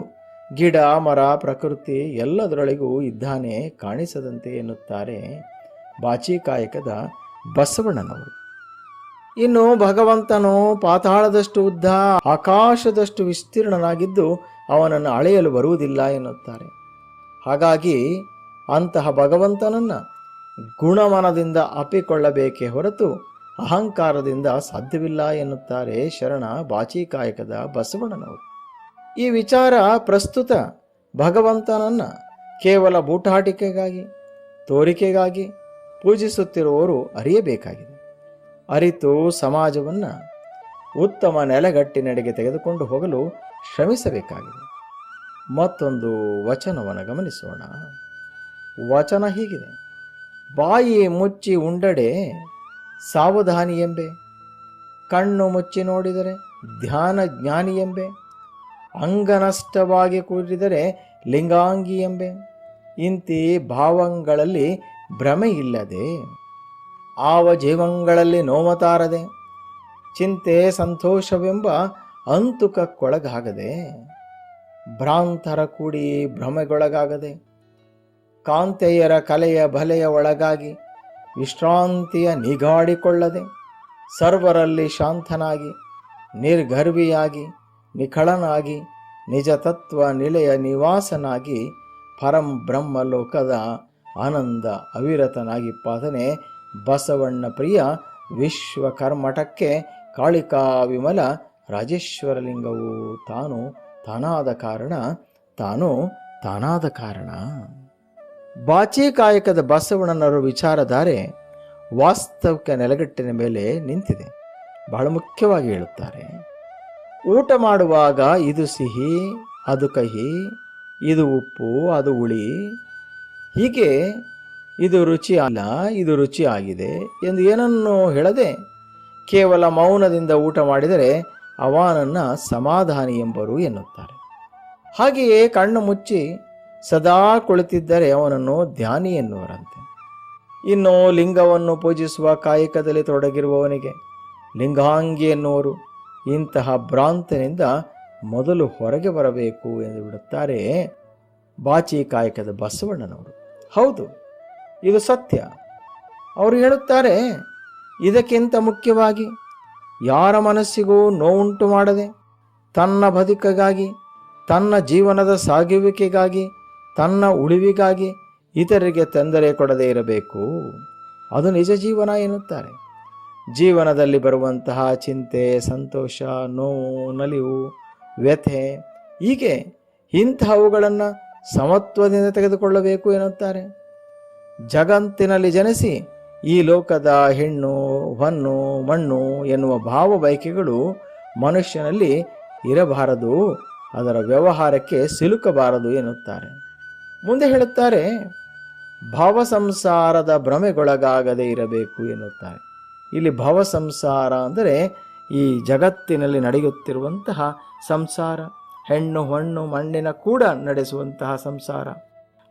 ಗಿಡ, ಮರ, ಪ್ರಕೃತಿ ಎಲ್ಲದರೊಳಗೂ ಇದ್ದಾನೆ ಕಾಣಿಸದಂತೆ ಎನ್ನುತ್ತಾರೆ ಬಾಚಿಕಾಯಕದ ಬಸವಣ್ಣನವರು. ಇನ್ನು ಭಗವಂತನು ಪಾತಾಳದಷ್ಟು ಉದ್ದ, ಆಕಾಶದಷ್ಟು ವಿಸ್ತೀರ್ಣನಾಗಿದ್ದು ಅವನನ್ನು ಅಳೆಯಲು ಬರುವುದಿಲ್ಲ ಎನ್ನುತ್ತಾರೆ. ಹಾಗಾಗಿ ಅಂತಹ ಭಗವಂತನನ್ನು ಗುಣಮನದಿಂದ ಅಪ್ಪಿಕೊಳ್ಳಬೇಕೇ ಹೊರತು ಅಹಂಕಾರದಿಂದ ಸಾಧ್ಯವಿಲ್ಲ ಎನ್ನುತ್ತಾರೆ ಶರಣ ಬಾಚಿಕಾಯಕದ ಬಸವಣ್ಣನವರು. ಈ ವಿಚಾರ ಪ್ರಸ್ತುತ ಭಗವಂತನನ್ನು ಕೇವಲ ಬೂಟಾಟಿಕೆಗಾಗಿ, ತೋರಿಕೆಗಾಗಿ ಪೂಜಿಸುತ್ತಿರುವವರು ಅರಿಯಬೇಕಾಗಿದೆ. ಅರಿತು ಸಮಾಜವನ್ನು ಉತ್ತಮ ನೆಲೆಗಟ್ಟಿನೆಡೆಗೆ ತೆಗೆದುಕೊಂಡು ಹೋಗಲು ಶ್ರಮಿಸಬೇಕಾಗಿದೆ. ಮತ್ತೊಂದು ವಚನವನ್ನು ಗಮನಿಸೋಣ. ವಚನ ಹೀಗಿದೆ. ಬಾಯಿ ಮುಚ್ಚಿ ಉಂಡಡೆ ಸಾವಧಾನಿ ಎಂಬೆ. ಕಣ್ಣು ಮುಚ್ಚಿ ನೋಡಿದರೆ ಧ್ಯಾನ ಜ್ಞಾನಿ ಎಂಬೆ. ಅಂಗನಷ್ಟವಾಗಿ ಕೂರಿದರೆ ಲಿಂಗಾಂಗಿ ಎಂಬೆ. ಇಂತಿ ಭಾವಗಳಲ್ಲಿ ಭ್ರಮೆ ಇಲ್ಲದೆ ಆವ ಜೀವಂಗಳಲ್ಲಿ ನೋವತಾರದೆ ಚಿಂತೆ ಸಂತೋಷವೆಂಬ ಅಂತುಕಕ್ಕೊಳಗಾಗದೆ, ಭ್ರಾಂತರ ಕೂಡಿ ಭ್ರಮೆಗೊಳಗಾಗದೆ, ಕಾಂತೆಯರ ಕಲೆಯ ಬಲೆಯ ಒಳಗಾಗಿ ವಿಶ್ರಾಂತಿಯ ನಿಗಾಡಿಕೊಳ್ಳದೆ, ಸರ್ವರಲ್ಲಿ ಶಾಂತನಾಗಿ, ನಿರ್ಗರ್ವಿಯಾಗಿ, ನಿಖಳನಾಗಿ ನಿಜ ತತ್ವ ನಿಲೆಯ ನಿವಾಸನಾಗಿ ಪರಂ ಬ್ರಹ್ಮ ಲೋಕದ ಆನಂದ ಅವಿರತನಾಗಿ ಪಾದನೆ ಬಸವಣ್ಣ ಪ್ರಿಯ ವಿಶ್ವಕರ್ಮಠಕ್ಕೆ ಕಾಳಿಕಾ ವಿಮಲ ರಾಜೇಶ್ವರಲಿಂಗವು ತಾನು ತಾನಾದ ಕಾರಣ, ತಾನು ತಾನಾದ ಕಾರಣ. ಬಾಚಿಕಾಯಕದ ಬಸವಣ್ಣನವರ ವಿಚಾರಧಾರೆ ವಾಸ್ತವಿಕ ನೆಲೆಗಟ್ಟಿನ ಮೇಲೆ ನಿಂತಿದೆ. ಬಹಳ ಮುಖ್ಯವಾಗಿ ಹೇಳುತ್ತಾರೆ, ಊಟ ಮಾಡುವಾಗ ಇದು ಸಿಹಿ, ಅದು ಕಹಿ, ಇದು ಉಪ್ಪು, ಅದು ಹುಳಿ, ಹೀಗೆ ಇದು ರುಚಿ ಅಲ್ಲ, ಇದು ರುಚಿ ಆಗಿದೆ ಎಂದು ಏನನ್ನು ಹೇಳದೆ ಕೇವಲ ಮೌನದಿಂದ ಊಟ ಮಾಡಿದರೆ ಅವನನ್ನು ಸಮಾಧಾನಿ ಎಂಬರು ಎನ್ನುತ್ತಾರೆ. ಹಾಗೆಯೇ ಕಣ್ಣು ಮುಚ್ಚಿ ಸದಾ ಕುಳಿತಿದ್ದರೆ ಅವನನ್ನು ಧ್ಯಾನಿ ಎನ್ನುವರಂತೆ. ಇನ್ನು ಲಿಂಗವನ್ನು ಪೂಜಿಸುವ ಕಾಯಕದಲ್ಲಿ ತೊಡಗಿರುವವನಿಗೆ ಲಿಂಗಾಂಗಿ ಎನ್ನುವರು. ಇಂತಹ ಭ್ರಾಂತನಿಂದ ಮೊದಲು ಹೊರಗೆ ಬರಬೇಕು ಎಂದು ಬಿಡುತ್ತಾರೆ ಬಾಚಿ ಕಾಯಕದ ಬಸವಣ್ಣನವರು. ಹೌದು ಇದು ಸತ್ಯ. ಅವರು ಹೇಳುತ್ತಾರೆ, ಇದಕ್ಕಿಂತ ಮುಖ್ಯವಾಗಿ ಯಾರ ಮನಸ್ಸಿಗೂ ನೋವುಂಟು ಮಾಡದೆ, ತನ್ನ ಬದುಕಿಗಾಗಿ, ತನ್ನ ಜೀವನದ ಸಾಗುವಿಕೆಗಾಗಿ, ತನ್ನ ಉಳಿವಿಗಾಗಿ ಇತರರಿಗೆ ತೊಂದರೆ ಕೊಡದೇ ಇರಬೇಕು. ಅದು ನಿಜ ಜೀವನ ಎನ್ನುತ್ತಾರೆ. ಜೀವನದಲ್ಲಿ ಬರುವಂತಹ ಚಿಂತೆ, ಸಂತೋಷ, ನೋವು, ನಲಿವು, ವ್ಯಥೆ, ಹೀಗೆ ಇಂತಹವುಗಳನ್ನು ಸಮತ್ವದಿಂದ ತೆಗೆದುಕೊಳ್ಳಬೇಕು ಎನ್ನುತ್ತಾರೆ. ಜಗತ್ತಿನಲ್ಲಿ ಜನಿಸಿ ಈ ಲೋಕದ ಹೆಣ್ಣು, ಹೊನ್ನು, ಮಣ್ಣು ಎನ್ನುವ ಭಾವ ಬಯಕೆಗಳು ಮನುಷ್ಯನಲ್ಲಿ ಇರಬಾರದು, ಅದರ ವ್ಯವಹಾರಕ್ಕೆ ಸಿಲುಕಬಾರದು ಎನ್ನುತ್ತಾರೆ. ಮುಂದೆ ಹೇಳುತ್ತಾರೆ ಭಾವ ಸಂಸಾರದ ಭ್ರಮೆಗೊಳಗಾಗದೆ ಇರಬೇಕು ಎನ್ನುತ್ತಾರೆ. ಇಲ್ಲಿ ಭವ ಸಂಸಾರ ಅಂದರೆ ಈ ಜಗತ್ತಿನಲ್ಲಿ ನಡೆಯುತ್ತಿರುವಂತಹ ಸಂಸಾರ, ಹೆಣ್ಣು ಹೊಣ್ಣು ಮಣ್ಣಿನ ಕೂಡ ನಡೆಸುವಂತಹ ಸಂಸಾರ,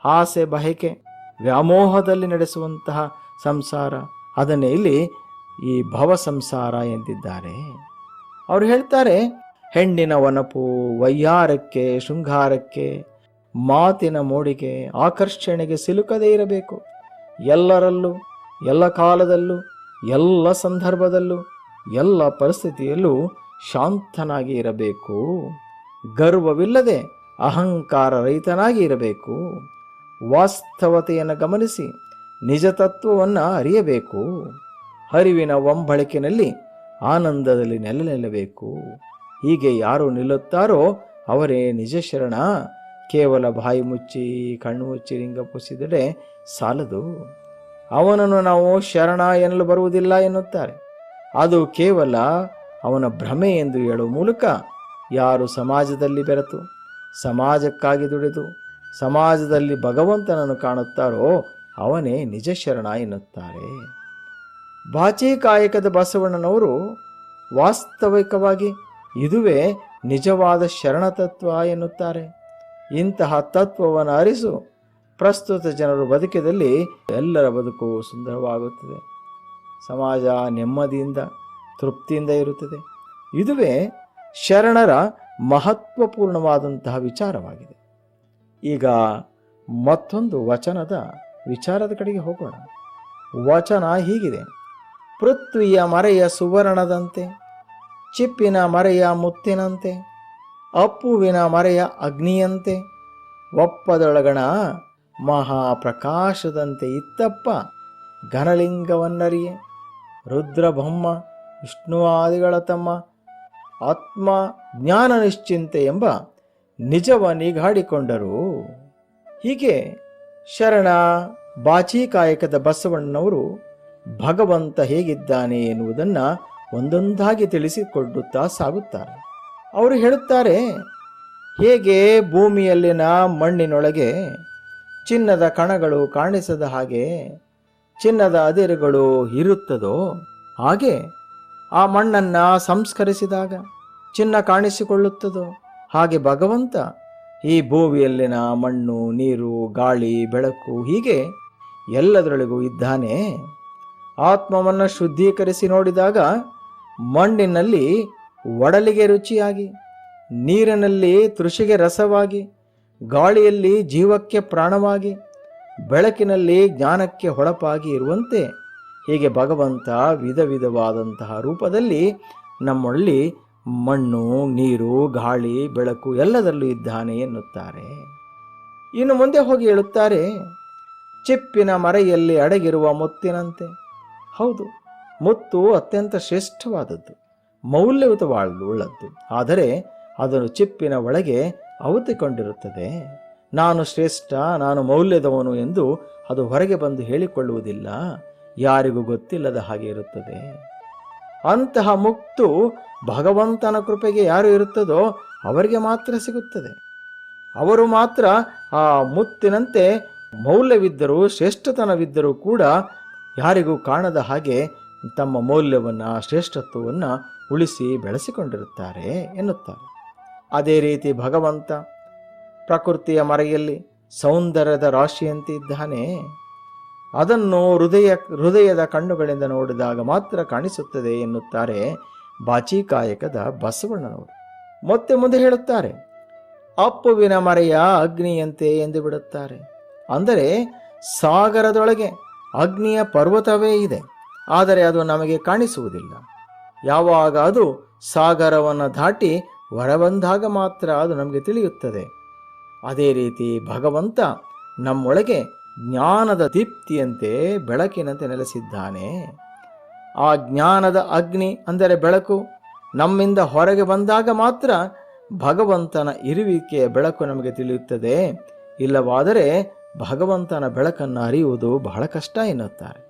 ಆಸೆ, ಬಯಕೆ ವ್ಯಾಮೋಹದಲ್ಲಿ ನಡೆಸುವಂತಹ ಸಂಸಾರ. ಅದನ್ನೇ ಇಲ್ಲಿ ಈ ಭವ ಸಂಸಾರ ಎಂದಿದ್ದಾರೆ. ಅವರು ಹೇಳ್ತಾರೆ, ಹೆಣ್ಣಿನ ವನಪು ವಯ್ಯಾರಕ್ಕೆ ಶೃಂಗಾರಕ್ಕೆ, ಮಾತಿನ ಮೋಡಿಗೆ, ಆಕರ್ಷಣೆಗೆ ಸಿಲುಕದೇ ಇರಬೇಕು. ಎಲ್ಲರಲ್ಲೂ, ಎಲ್ಲ ಕಾಲದಲ್ಲೂ, ಎಲ್ಲ ಸಂದರ್ಭದಲ್ಲೂ, ಎಲ್ಲ ಪರಿಸ್ಥಿತಿಯಲ್ಲೂ ಶಾಂತನಾಗಿ ಇರಬೇಕು. ಗರ್ವವಿಲ್ಲದೆ ಅಹಂಕಾರ ರಹಿತನಾಗಿ ಇರಬೇಕು. ವಾಸ್ತವತೆಯನ್ನು ಗಮನಿಸಿ ನಿಜ ತತ್ವವನ್ನು ಅರಿಯಬೇಕು. ಹರಿವಿನ ಒಂಬಳಕಿನಲ್ಲಿ ಆನಂದದಲ್ಲಿ ನೆಲೆ ನಿಲ್ಲಬೇಕು. ಹೀಗೆ ಯಾರು ನಿಲ್ಲುತ್ತಾರೋ ಅವರೇ ನಿಜ ಶರಣ. ಕೇವಲ ಬಾಯಿ ಮುಚ್ಚಿ, ಕಣ್ಣು ಮುಚ್ಚಿ, ಲಿಂಗ ಸಾಲದು. ಅವನನ್ನು ನಾವು ಶರಣ ಎನ್ನಲು ಬರುವುದಿಲ್ಲ ಎನ್ನುತ್ತಾರೆ. ಅದು ಕೇವಲ ಅವನ ಭ್ರಮೆ ಎಂದು ಹೇಳುವ ಮೂಲಕ ಯಾರು ಸಮಾಜದಲ್ಲಿ ಬೆರೆತು, ಸಮಾಜಕ್ಕಾಗಿ ದುಡಿದು ಸಮಾಜದಲ್ಲಿ ಭಗವಂತನನ್ನು ಕಾಣುತ್ತಾರೋ ಅವನೇ ನಿಜ ಶರಣ ಎನ್ನುತ್ತಾರೆ. ಬಾಚಿ ಕಾಯಕದ ಬಸವಣ್ಣನವರು ವಾಸ್ತವಿಕವಾಗಿ ಇದುವೇ ನಿಜವಾದ ಶರಣತತ್ವ ಎನ್ನುತ್ತಾರೆ. ಇಂತಹ ತತ್ವವನ್ನು ಅರಿಸು ಪ್ರಸ್ತುತ ಜನರು ಬದುಕಿದಲ್ಲಿ ಎಲ್ಲರ ಬದುಕು ಸುಂದರವಾಗುತ್ತದೆ. ಸಮಾಜ ನೆಮ್ಮದಿಯಿಂದ, ತೃಪ್ತಿಯಿಂದ ಇರುತ್ತದೆ. ಇದುವೇ ಶರಣರ ಮಹತ್ವಪೂರ್ಣವಾದಂತಹ ವಿಚಾರವಾಗಿದೆ. ಈಗ ಮತ್ತೊಂದು ವಚನದ ವಿಚಾರದ ಕಡೆಗೆ ಹೋಗೋಣ. ವಚನ ಹೀಗಿದೆ. ಪೃಥ್ವಿಯ ಮರೆಯ ಸುವರ್ಣದಂತೆ, ಚಿಪ್ಪಿನ ಮರೆಯ ಮುತ್ತಿನಂತೆ, ಅಪ್ಪುವಿನ ಮರೆಯ ಅಗ್ನಿಯಂತೆ, ಒಪ್ಪದೊಳಗಣ ಮಹಾಪ್ರಕಾಶದಂತೆ ಇತ್ತಪ್ಪ ಘನಲಿಂಗವನ್ನರಿಯೇ. ರುದ್ರಬ್ರಹ್ಮ ವಿಷ್ಣುವಾದಿಗಳ ತಮ್ಮ ಆತ್ಮ ಜ್ಞಾನ ನಿಶ್ಚಿಂತೆ ಎಂಬ ನಿಜವ ನಿಗಾಡಿಕೊಂಡರು ಹೀಗೆ ಶರಣ ಬಾಚೀಕಾಯಕದ ಬಸವಣ್ಣನವರು ಭಗವಂತ ಹೇಗಿದ್ದಾನೆ ಎನ್ನುವುದನ್ನು ಒಂದೊಂದಾಗಿ ತಿಳಿಸಿಕೊಡುತ್ತಾ ಸಾಗುತ್ತಾರೆ. ಅವರು ಹೇಳುತ್ತಾರೆ, ಹೇಗೆ ಭೂಮಿಯಲ್ಲಿನ ಮಣ್ಣಿನೊಳಗೆ ಚಿನ್ನದ ಕಣಗಳು ಕಾಣಿಸದ ಹಾಗೆ ಚಿನ್ನದ ಅದಿರುಗಳು ಇರುತ್ತದೋ ಹಾಗೆ ಆ ಮಣ್ಣನ್ನು ಸಂಸ್ಕರಿಸಿದಾಗ ಚಿನ್ನ ಕಾಣಿಸಿಕೊಳ್ಳುತ್ತದೋ ಹಾಗೆ ಭಗವಂತ ಈ ಭೂಮಿಯಲ್ಲಿನ ಮಣ್ಣು, ನೀರು, ಗಾಳಿ, ಬೆಳಕು ಹೀಗೆ ಎಲ್ಲದರೊಳಗೂ ಇದ್ದಾನೆ. ಆತ್ಮವನ್ನು ಶುದ್ಧೀಕರಿಸಿ ನೋಡಿದಾಗ ಮಣ್ಣಿನಲ್ಲಿ ಒಡಲಿಗೆ ರುಚಿಯಾಗಿ, ನೀರಿನಲ್ಲಿ ತೃಷಿಗೆ ರಸವಾಗಿ, ಗಾಳಿಯಲ್ಲಿ ಜೀವಕ್ಕೆ ಪ್ರಾಣವಾಗಿ, ಬೆಳಕಿನಲ್ಲಿ ಜ್ಞಾನಕ್ಕೆ ಹೊಳಪಾಗಿ ಇರುವಂತೆ ಹೀಗೆ ಭಗವಂತ ವಿಧ ವಿಧವಾದಂತಹ ರೂಪದಲ್ಲಿ ನಮ್ಮಲ್ಲಿ ಮಣ್ಣು, ನೀರು, ಗಾಳಿ, ಬೆಳಕು ಎಲ್ಲದರಲ್ಲೂ ಇದ್ದಾನೆ ಎನ್ನುತ್ತಾರೆ. ಇನ್ನು ಮುಂದೆ ಹೋಗಿ ಹೇಳುತ್ತಾರೆ, ಚಿಪ್ಪಿನ ಮರೆಯಲ್ಲಿ ಅಡಗಿರುವ ಮುತ್ತಿನಂತೆ. ಹೌದು, ಮುತ್ತು ಅತ್ಯಂತ ಶ್ರೇಷ್ಠವಾದದ್ದು ಮೌಲ್ಯಯುತವಾಳುಳ್ಳದ್ದು ಆದರೆ ಅದನ್ನು ಚಿಪ್ಪಿನ ಒಳಗೆ ಅವತಿಕೊಂಡಿರುತ್ತದೆ ನಾನು ಶ್ರೇಷ್ಠ, ನಾನು ಮೌಲ್ಯದವನು ಎಂದು ಅದು ಹೊರಗೆ ಬಂದು ಹೇಳಿಕೊಳ್ಳುವುದಿಲ್ಲ. ಯಾರಿಗೂ ಗೊತ್ತಿಲ್ಲದ ಹಾಗೆ ಇರುತ್ತದೆ. ಅಂತಹ ಮುಕ್ತು ಭಗವಂತನ ಕೃಪೆಗೆ ಯಾರು ಇರುತ್ತದೋ ಅವರಿಗೆ ಮಾತ್ರ ಸಿಗುತ್ತದೆ. ಅವರು ಮಾತ್ರ ಆ ಮುತ್ತಿನಂತೆ ಮೌಲ್ಯವಿದ್ದರೂ, ಶ್ರೇಷ್ಠತನವಿದ್ದರೂ ಕೂಡ ಯಾರಿಗೂ ಕಾಣದ ಹಾಗೆ ತಮ್ಮ ಮೌಲ್ಯವನ್ನು, ಶ್ರೇಷ್ಠತ್ವವನ್ನು ಉಳಿಸಿ ಬೆಳೆಸಿಕೊಂಡಿರುತ್ತಾರೆ ಎನ್ನುತ್ತಾರೆ. ಅದೇ ರೀತಿ ಭಗವಂತ ಪ್ರಕೃತಿಯ ಮರೆಯಲ್ಲಿ ಸೌಂದರ್ಯದ ರಾಶಿಯಂತೆ ಇದ್ದಾನೆ. ಅದನ್ನು ಹೃದಯ, ಹೃದಯದ ಕಣ್ಣುಗಳಿಂದ ನೋಡಿದಾಗ ಮಾತ್ರ ಕಾಣಿಸುತ್ತದೆ ಎನ್ನುತ್ತಾರೆ ಬಾಚೀಕಾಯಕದ ಬಸವಣ್ಣನವರು. ಮತ್ತೆ ಮುಂದೆ ಹೇಳುತ್ತಾರೆ, ಅಪ್ಪುವಿನ ಮರೆಯ ಅಗ್ನಿಯಂತೆ ಎಂದು ಬಿಡುತ್ತಾರೆ. ಅಂದರೆ ಸಾಗರದೊಳಗೆ ಅಗ್ನಿಯ ಪರ್ವತವೇ ಇದೆ, ಆದರೆ ಅದು ನಮಗೆ ಕಾಣಿಸುವುದಿಲ್ಲ. ಯಾವಾಗ ಅದು ಸಾಗರವನ್ನು ದಾಟಿ ಹೊರಬಂದಾಗ ಮಾತ್ರ ಅದು ನಮಗೆ ತಿಳಿಯುತ್ತದೆ. ಅದೇ ರೀತಿ ಭಗವಂತ ನಮ್ಮೊಳಗೆ ಜ್ಞಾನದ ದೀಪ್ತಿಯಂತೆ ಬೆಳಕಿನಂತೆ ನೆಲೆಸಿದ್ದಾನೆ. ಆ ಜ್ಞಾನದ ಅಗ್ನಿ ಅಂದರೆ ಬೆಳಕು ನಮ್ಮಿಂದ ಹೊರಗೆ ಬಂದಾಗ ಮಾತ್ರ ಭಗವಂತನ ಇರುವಿಕೆಯ ಬೆಳಕು ನಮಗೆ ತಿಳಿಯುತ್ತದೆ. ಇಲ್ಲವಾದರೆ ಭಗವಂತನ ಬೆಳಕನ್ನು ಅರಿಯುವುದು ಬಹಳ ಕಷ್ಟ ಎನ್ನುತ್ತಾರೆ.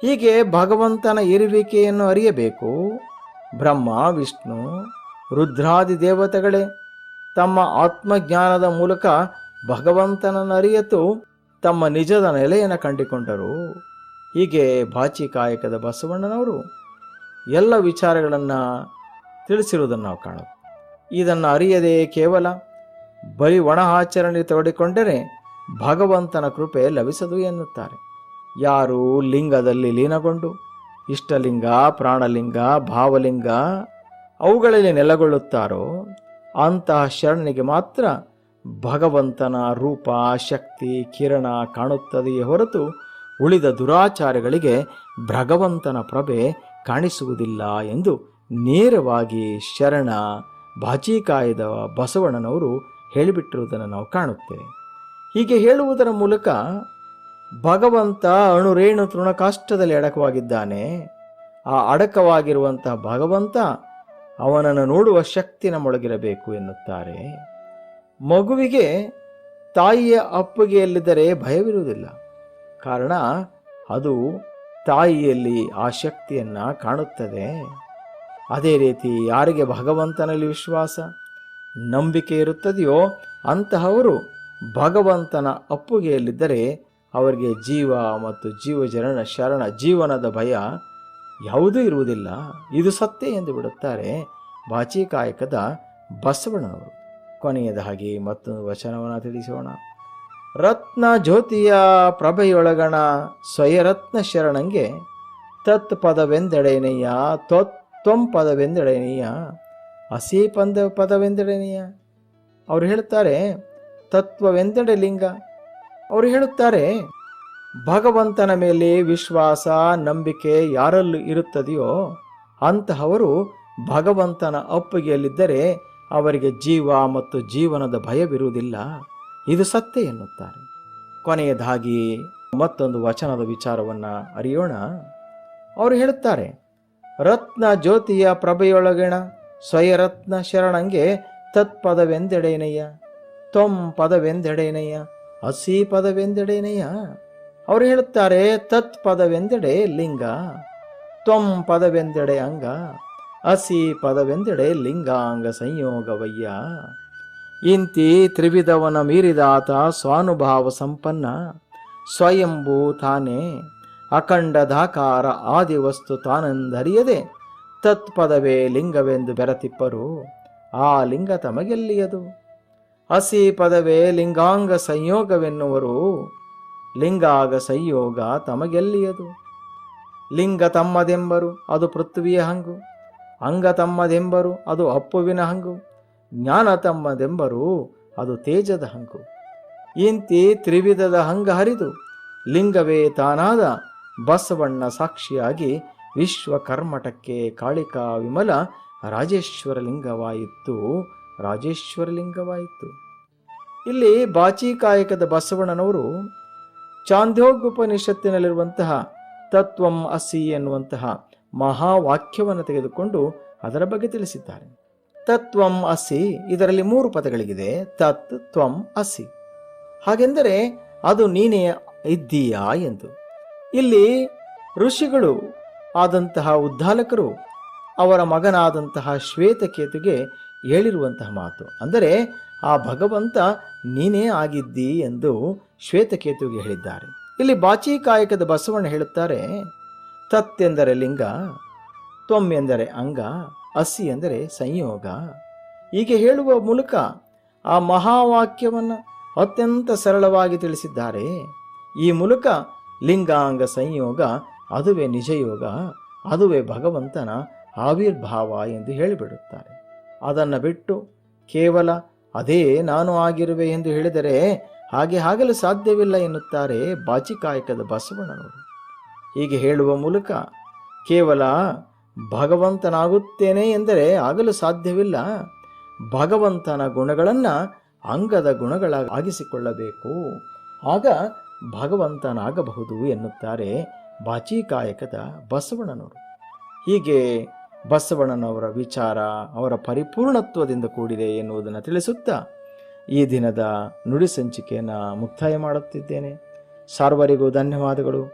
ಹೀಗೆ ಭಗವಂತನ ಇರುವಿಕೆಯನ್ನು ಅರಿಯಬೇಕು. ಬ್ರಹ್ಮ, ವಿಷ್ಣು, ರುದ್ರಾದಿ ದೇವತೆಗಳೇ ತಮ್ಮ ಆತ್ಮಜ್ಞಾನದ ಮೂಲಕ ಭಗವಂತನನ್ನು ಅರಿಯತು ತಮ್ಮ ನಿಜದ ನೆಲೆಯನ್ನು ಕಂಡುಕೊಂಡರು. ಹೀಗೆ ಬಾಚಿಕಾಯಕದ ಬಸವಣ್ಣನವರು ಎಲ್ಲ ವಿಚಾರಗಳನ್ನು ತಿಳಿಸಿರುವುದನ್ನು ನಾವು ಕಾಣೋದು ಇದನ್ನು ಅರಿಯದೇ ಕೇವಲ ಬರೀ ಒಣ ಆಚರಣೆ ತೊಡಿಕೊಂಡರೆ ಭಗವಂತನ ಕೃಪೆ ಲಭಿಸದು ಎನ್ನುತ್ತಾರೆ. ಯಾರು ಲಿಂಗದಲ್ಲಿ ಲೀನಗೊಂಡು, ಇಷ್ಟಲಿಂಗ, ಪ್ರಾಣಲಿಂಗ, ಭಾವಲಿಂಗ ಅವುಗಳಲ್ಲಿ ನೆಲೆಗೊಳ್ಳುತ್ತಾರೋ ಅಂತಹ ಶರಣನಿಗೆ ಮಾತ್ರ ಭಗವಂತನ ರೂಪ, ಶಕ್ತಿ, ಕಿರಣ ಕಾಣುತ್ತದೆಯೇ ಹೊರತು ಉಳಿದ ದುರಾಚಾರಗಳಿಗೆ ಭಗವಂತನ ಪ್ರಭೆ ಕಾಣಿಸುವುದಿಲ್ಲ ಎಂದು ನೇರವಾಗಿ ಶರಣ ಬಾಚಿಕಾಯದ ಬಸವಣ್ಣನವರು ಹೇಳಿಬಿಟ್ಟಿರುವುದನ್ನು ನಾವು ಕಾಣುತ್ತೇವೆ. ಹೀಗೆ ಹೇಳುವುದರ ಮೂಲಕ ಭಗವಂತ ಅಣುರೇಣು ತೃಣಕಾಷ್ಟದಲ್ಲಿ ಅಡಕವಾಗಿದ್ದಾನೆ. ಆ ಅಡಕವಾಗಿರುವಂತಹ ಭಗವಂತ ಅವನನ್ನು ನೋಡುವ ಶಕ್ತಿ ನಮ್ಮೊಳಗಿರಬೇಕು ಎನ್ನುತ್ತಾರೆ. ಮಗುವಿಗೆ ತಾಯಿಯ ಅಪ್ಪುಗೆಯಲ್ಲಿದ್ದರೆ ಭಯವಿರುವುದಿಲ್ಲ. ಕಾರಣ ಅದು ತಾಯಿಯಲ್ಲಿ ಆ ಶಕ್ತಿಯನ್ನು ಕಾಣುತ್ತದೆ. ಅದೇ ರೀತಿ ಯಾರಿಗೆ ಭಗವಂತನಲ್ಲಿ ವಿಶ್ವಾಸ, ನಂಬಿಕೆ ಇರುತ್ತದೆಯೋ ಅಂತಹವರು ಭಗವಂತನ ಅಪ್ಪುಗೆಯಲ್ಲಿದ್ದರೆ ಅವರಿಗೆ ಜೀವ ಮತ್ತು ಜೀವಜರಣ ಶರಣ, ಜೀವನದ ಭಯ ಯಾವುದೂ ಇರುವುದಿಲ್ಲ. ಇದು ಸತ್ಯ ಎಂದು ಬಿಡುತ್ತಾರೆ ಬಾಚಿಕಾಯಕದ ಬಸವಣ್ಣನವರು. ಕೊನೆಯದಾಗಿ ಮತ್ತೊಂದು ವಚನವನ್ನು ತಿಳಿಸೋಣ. ರತ್ನ ಜ್ಯೋತಿಯ ಪ್ರಭೆಯೊಳಗಣ ಸ್ವಯರತ್ನ ಶರಣಂಗೆ ತತ್ ಪದವೆಂದೆಡೆನೆಯ ತ್ವಂ ಪದವೆಂದೆಡೆನೆಯ ಹಸಿ ಪದ ಪದವೆಂದೆಡೆನೆಯ ಅವರು ಹೇಳ್ತಾರೆ, ತತ್ವವೆಂದೆಡೆ ಲಿಂಗ. ಅವರು ಹೇಳುತ್ತಾರೆ, ಭಗವಂತನ ಮೇಲೆ ವಿಶ್ವಾಸ, ನಂಬಿಕೆ ಯಾರಲ್ಲೂ ಇರುತ್ತದೆಯೋ ಅಂತಹವರು ಭಗವಂತನ ಅಪ್ಪುಗೆಯಲ್ಲಿದ್ದರೆ ಅವರಿಗೆ ಜೀವ ಮತ್ತು ಜೀವನದ ಭಯವಿರುವುದಿಲ್ಲ. ಇದು ಸತ್ಯ ಎನ್ನುತ್ತಾರೆ. ಕೊನೆಯದಾಗಿ ಮತ್ತೊಂದು ವಚನದ ವಿಚಾರವನ್ನು ಅರಿಯೋಣ. ಅವರು ಹೇಳುತ್ತಾರೆ, ರತ್ನ ಜ್ಯೋತಿಯ ಪ್ರಭೆಯೊಳಗಿಣ, ಸ್ವಯರತ್ನ ಶರಣಂಗೆ ತತ್ಪದವೆಂದೆಡೆನಯ್ಯ, ತೊಂ ಪದವೆಂದೆಡೆನಯ್ಯ, ಹಸಿ ಪದವೆಂದೆಡೆನಯ್ಯ. ಅವರು ಹೇಳುತ್ತಾರೆ ತತ್ ಪದವೆಂದೆಡೆ ಲಿಂಗ ತ್ವಂ ಪದವೆಂದೆಡೆ ಅಂಗ, ಹಸಿ ಪದವೆಂದೆಡೆ ಲಿಂಗಾಂಗ ಸಂಯೋಗವಯ್ಯ. ಇಂತಿ ತ್ರಿವಿಧವನ ಮೀರಿದಾತ ಸ್ವಾನುಭಾವ ಸಂಪನ್ನ ಸ್ವಯಂಭೂ ತಾನೇ ಆದಿ ವಸ್ತು ತಾನೆಂದರಿಯದೆ ತತ್ಪದವೇ ಲಿಂಗವೆಂದು ಬೆರತಿಪ್ಪರು, ಆ ಲಿಂಗ ತಮಗೆಲ್ಲಿಯದು? ಹಸಿ ಪದವೇ ಲಿಂಗಾಂಗ ಸಂಯೋಗವೆನ್ನುವರು, ಲಿಂಗಾಗ ಸಂಯೋಗ ತಮಗೆಲ್ಲಿಯದು? ಲಿಂಗ ತಮ್ಮದೆಂಬರು ಅದು ಪೃಥ್ವಿಯ ಹಂಗು, ಅಂಗ ತಮ್ಮದೆಂಬರು ಅದು ಅಪ್ಪುವಿನ ಹಂಗು ಜ್ಞಾನ ತಮ್ಮದೆಂಬರು ಅದು ತೇಜದ ಹಂಗು ಇಂತಿ ತ್ರಿವಿಧದ ಹಂಗ ಹರಿದು ಲಿಂಗವೇ ತಾನಾದ ಬಸವಣ್ಣ ಸಾಕ್ಷಿಯಾಗಿ ವಿಶ್ವಕರ್ಮಟಕ್ಕೆ ಕಾಳಿಕಾ ವಿಮಲ ರಾಜೇಶ್ವರ ಲಿಂಗವಾಯಿತು ರಾಜೇಶ್ವರ ಲಿಂಗವಾಯಿತು ಇಲ್ಲಿ ಬಾಚಿಕಾಯಕದ ಬಸವಣ್ಣನವರು ಚಾಂದ್ಯೋಗುಪನಿಷತ್ತಿನಲ್ಲಿರುವಂತಹ ತತ್ವಂ ಅಸಿ ಎನ್ನುವಂತಹ ಮಹಾವಾಕ್ಯವನ್ನು ತೆಗೆದುಕೊಂಡು ಅದರ ಬಗ್ಗೆ ತಿಳಿಸಿದ್ದಾರೆ. ತತ್ವಂ ಅಸಿ. ಇದರಲ್ಲಿ ಮೂರು ಪದಗಳಿಗಿದೆ. ತತ್, ತ್ವಂ, ಅಸಿ. ಹಾಗೆಂದರೆ ಅದು ನೀನೇ ಇದ್ದೀಯಾ ಎಂದು. ಇಲ್ಲಿ ಋಷಿಗಳು ಆದಂತಹ ಉದ್ದಾಲಕರು ಅವರ ಮಗನಾದಂತಹ ಶ್ವೇತಕೇತುಗೆ ಹೇಳಿರುವಂತಹ ಮಾತು. ಅಂದರೆ ಆ ಭಗವಂತ ನೀನೇ ಆಗಿದ್ದಿ ಎಂದು ಶ್ವೇತಕೇತುವಿಗೆ ಹೇಳಿದ್ದಾರೆ. ಇಲ್ಲಿ ಬಾಚಿಕಾಯಕದ ಬಸವಣ್ಣ ಹೇಳುತ್ತಾರೆ ತತ್ ಎಂದರೆ ಲಿಂಗ, ತ್ವಂ ಎಂದರೆ ಅಂಗ ಅಸಿ ಎಂದರೆ ಸಂಯೋಗ. ಹೀಗೆ ಹೇಳುವ ಮೂಲಕ ಆ ಮಹಾವಾಕ್ಯವನ್ನು ಅತ್ಯಂತ ಸರಳವಾಗಿ ತಿಳಿಸಿದ್ದಾರೆ. ಈ ಮೂಲಕ ಲಿಂಗಾಂಗ ಸಂಯೋಗ, ಅದುವೇ ನಿಜಯೋಗ, ಅದುವೇ ಭಗವಂತನ ಆವಿರ್ಭಾವ ಎಂದು ಹೇಳಿಬಿಡುತ್ತಾರೆ. ಅದನ್ನು ಬಿಟ್ಟು ಕೇವಲ ಅದೇ ನಾನು ಆಗಿರುವೆ ಎಂದು ಹೇಳಿದರೆ ಹಾಗೆ ಆಗಲು ಸಾಧ್ಯವಿಲ್ಲ ಎನ್ನುತ್ತಾರೆ ಬಾಚಿಕಾಯಕದ ಬಸವಣ್ಣನವರು. ಹೀಗೆ ಹೇಳುವ ಮೂಲಕ ಕೇವಲ ಭಗವಂತನಾಗುತ್ತೇನೆ ಎಂದರೆ ಆಗಲು ಸಾಧ್ಯವಿಲ್ಲ. ಭಗವಂತನ ಗುಣಗಳನ್ನು ಅಂಗದ ಗುಣಗಳ ಆಗಿಸಿಕೊಳ್ಳಬೇಕು. ಆಗ ಭಗವಂತನಾಗಬಹುದು ಎನ್ನುತ್ತಾರೆ ಬಾಚಿಕಾಯಕದ ಬಸವಣ್ಣನವರು. ಹೀಗೆ ಬಸವಣ್ಣನವರ ವಿಚಾರ ಅವರ ಪರಿಪೂರ್ಣತ್ವದಿಂದ ಕೂಡಿದೆ ಎನ್ನುವುದನ್ನು ತಿಳಿಸುತ್ತಾ ಈ ದಿನದ ನುಡಿ ಸಂಚಿಕೆಯನ್ನು ಮುಕ್ತಾಯ ಮಾಡುತ್ತಿದ್ದೇನೆ. ಸರ್ವರಿಗೂ ಧನ್ಯವಾದಗಳು.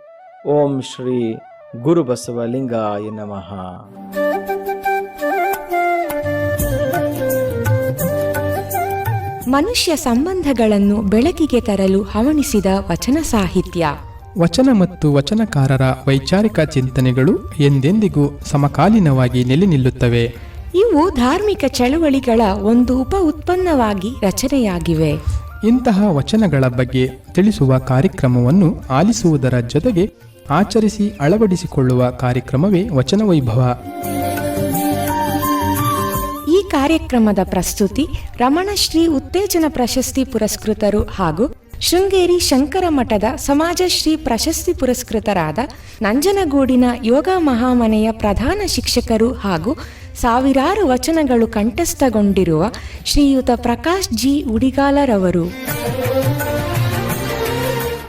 ಓಂ ಶ್ರೀ ಗುರು ಬಸವಲಿಂಗಾಯ ನಮಃ. ಮನುಷ್ಯ ಸಂಬಂಧಗಳನ್ನು ಬೆಳಕಿಗೆ ತರಲು ಹವಣಿಸಿದ ವಚನ ಸಾಹಿತ್ಯ. ವಚನ ಮತ್ತು ವಚನಕಾರರ ವೈಚಾರಿಕ ಚಿಂತನೆಗಳು ಎಂದೆಂದಿಗೂ ಸಮಕಾಲೀನವಾಗಿ ನೆಲೆ ನಿಲ್ಲುತ್ತವೆ. ಇವು ಧಾರ್ಮಿಕ ಚಳುವಳಿಗಳ ಒಂದು ಉಪ ಉತ್ಪನ್ನವಾಗಿ ರಚನೆಯಾಗಿವೆ. ಇಂತಹ ವಚನಗಳ ಬಗ್ಗೆ ತಿಳಿಸುವ ಕಾರ್ಯಕ್ರಮವನ್ನು ಆಲಿಸುವುದರ ಜೊತೆಗೆ ಆಚರಿಸಿ ಅಳವಡಿಸಿಕೊಳ್ಳುವ ಕಾರ್ಯಕ್ರಮವೇ ವಚನ ವೈಭವ. ಈ ಕಾರ್ಯಕ್ರಮದ ಪ್ರಸ್ತುತಿ ರಮಣಶ್ರೀ ಉತ್ತೇಜನ ಪ್ರಶಸ್ತಿ ಪುರಸ್ಕೃತರು ಹಾಗೂ ಶೃಂಗೇರಿ ಶಂಕರ ಮಠದ ಸಮಾಜಶ್ರೀ ಪ್ರಶಸ್ತಿ ಪುರಸ್ಕೃತರಾದ ನಂಜನಗೂಡಿನ ಯೋಗ ಮಹಾಮನೆಯ ಪ್ರಧಾನ ಶಿಕ್ಷಕರು ಹಾಗೂ ಸಾವಿರಾರು ವಚನಗಳು ಕಂಠಸ್ಥಗೊಂಡಿರುವ ಶ್ರೀಯುತ ಪ್ರಕಾಶ್ ಜಿ ಉಡಿಗಾಲರವರು.